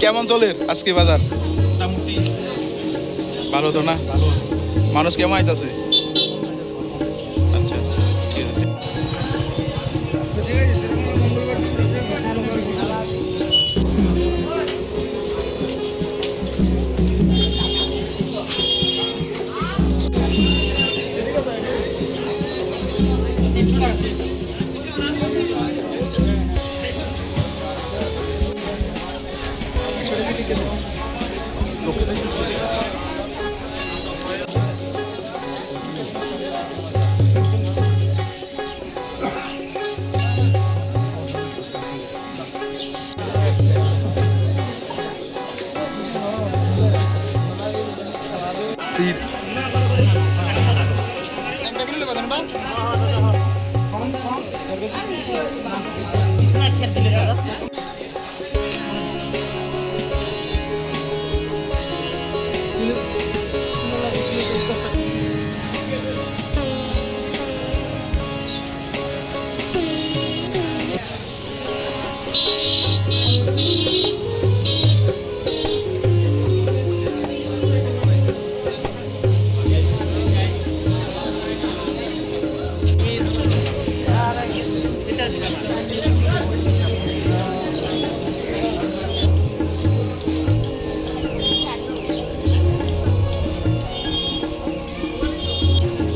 কেমন চলে আজকে বাজার? মোটামুটি ভালো তো না? মানুষ কেমন আইতাছে? the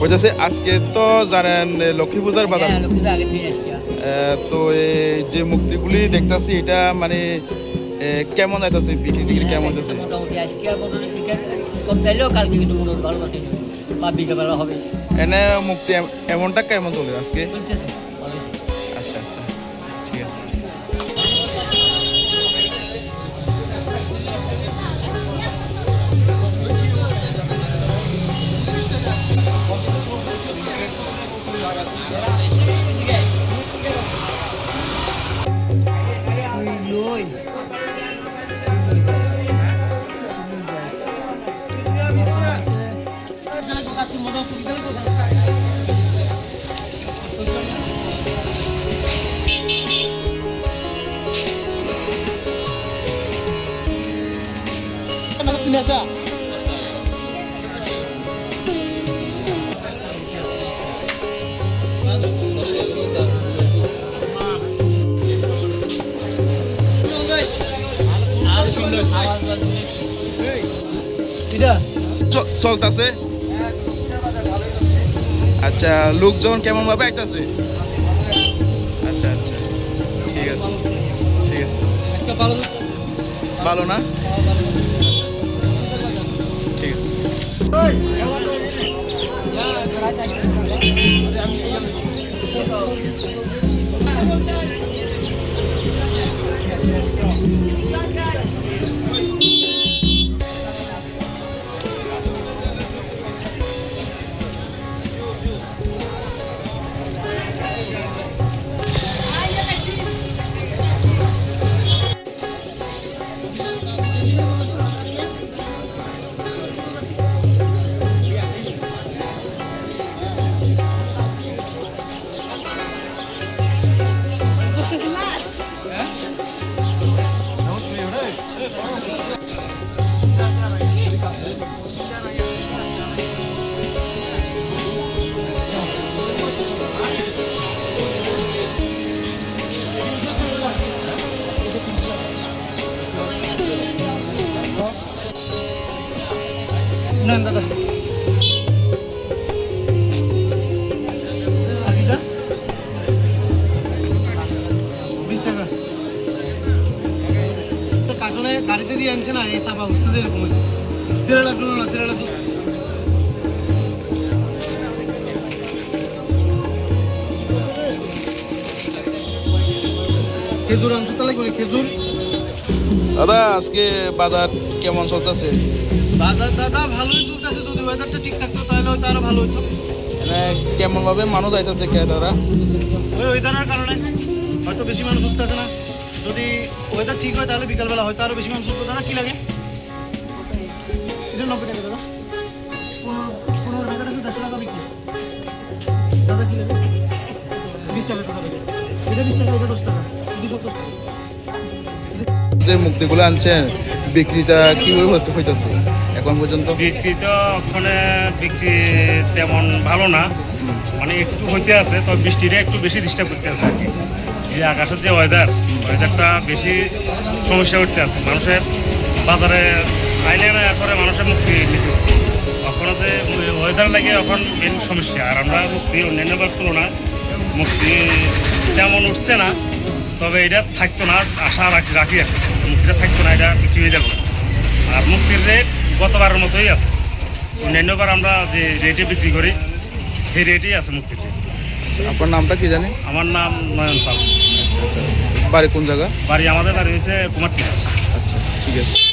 হইতেছে আজকে তো জানেন লক্ষ্মী পূজার বাজার। হ্যাঁ। আহ, তো এই যে মুক্তিগুলি দেখতাছি এটা মানে কেমন আইতাছে বিক্রি টিক্রি কেমন বিকেলবেলা হবে এনে মুক্তি এমনটা কেমন চলে আজকে? চ- চলতাছে? আচ্ছা লোকজন কেমন ভাবে আইতাছে? আচ্ছা আচ্ছা। ঠিক আছে। ঠিক আছে। ভালো না? আছে খেজুর আনছো তাহলে কই খেজুর? দাদা আজকে বাজার কেমন চলতেছে? বাজার দাদা ভালোই চলতেছে যদি ওয়েদারটা ঠিক থাকতো তাহলে হয়তো আরও ভালো হতো এনে কেমন ভাবে মানুষ আইতাছে ক্রেতারা? ওই ওয়েদারের কারণে হয়তো বেশি মানুষ উঠতেছে না। যদি ওয়েদার ঠিক হয় তাহলে বিকালবেলা হয়তো আরও বেশি মানুষ উঠতো দাদা কি লাগে? এটা নব্বই টাকা দাদা। পনেরো টাকা আছে দশ টাকা বিক্রি। দাদা কি লাগে বিশ টাকা এটা বিশ টাকা ওটা দশ টাকা। দুশো দশ টাকা। যে মুক্তিগুলো আনছেন বিক্রিটা কীভাবে হতে হইতেছে? এখন পর্যন্ত? বিক্রি তো ওখানে বিক্রি তেমন ভালো না। মানে একটু হইতে আছে তো বৃষ্টিটা একটু বেশি ডিস্টার্ব করতে আছে আর কি। যে আকাশের যে ওয়েদার ওয়েদারটা বেশি সমস্যা করতে আছে। মানুষের বাজারে আইলে না করে মানুষের মুক্তি নিতে। ওখানে যে ওয়েদার লাগে এখন মেন সমস্যা। আর আমরা মুক্তি অন্যান্য বার তুলনায় মুক্তি তেমন উঠছে না তবে এটা থাকতো না আশা রাখি রাখি কি। মুক্তিটা থাকতো না এটা বিক্রি হয়ে যাবে। আর মুক্তির রেট গতবারের মতোই আছে। অন্যান্যবার আমরা যে রেটে বিক্রি করি সেই রেটেই আছে মুক্তির। আপনার নামটা কি জানেন? আমার নাম নয়ন পাল। বাড়ি কোন জায়গা? বাড়ি আমাদের বাড়ি হয়েছে কুমারটি। আচ্ছা ঠিক আছে।